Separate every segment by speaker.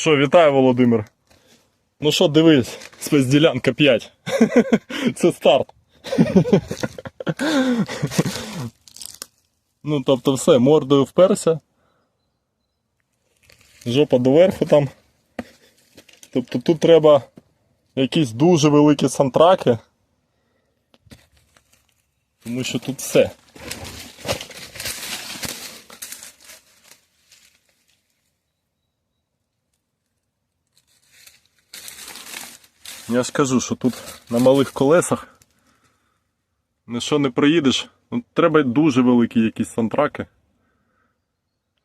Speaker 1: Що, вітаю, Володимир. Ну що, дивись, спецділянка 5. Це старт. ну, тобто все, мордою вперся. Жопа доверху там. Тобто тут треба якісь дуже великі сантраки. Тому що тут все. Я ж кажу, що тут на малих колесах на що не проїдеш, ну, треба дуже великі якісь сантраки,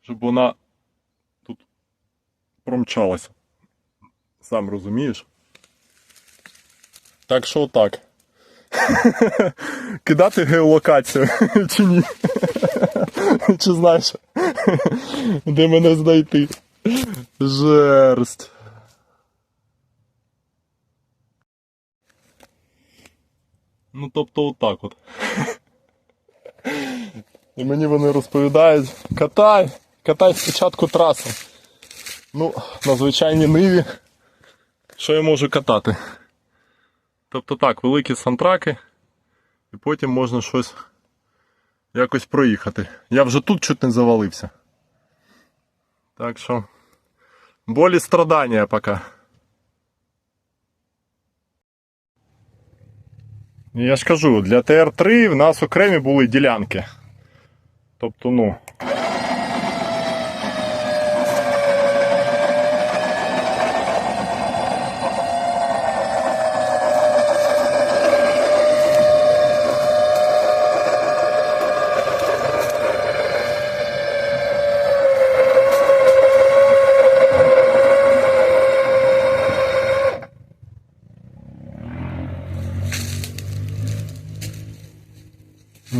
Speaker 1: щоб вона тут промчалася. Сам розумієш. Так що отак. Кидати геолокацію чи ні? Чи знаєш, де мене знайти? Жерсть. Ну, тобто отак от. І мені вони розповідають, катай, катай спочатку трасу. Ну, на звичайній ниві, що я можу катати. Тобто так, великі сантраки, і потім можна щось якось проїхати. Я вже тут чуть не завалився. Так що, болі страдання поки. Я ж кажу, для ТР-3 в нас окремі були ділянки. Тобто, ну.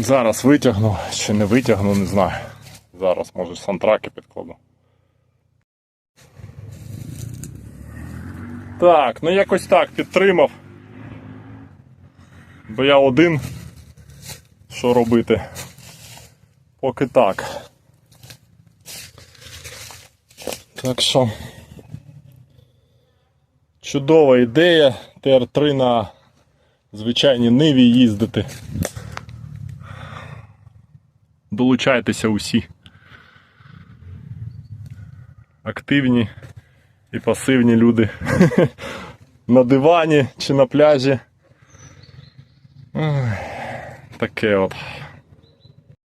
Speaker 1: Зараз витягну, чи не витягну, не знаю. Зараз, може, сантраки підкладу. Так, ну якось так підтримав. Бо я один. Що робити? Поки так. Так що. Чудова ідея ТР-3 на звичайній ниві їздити. Долучайтеся усі. Активні і пасивні люди. на дивані чи на пляжі. Таке от.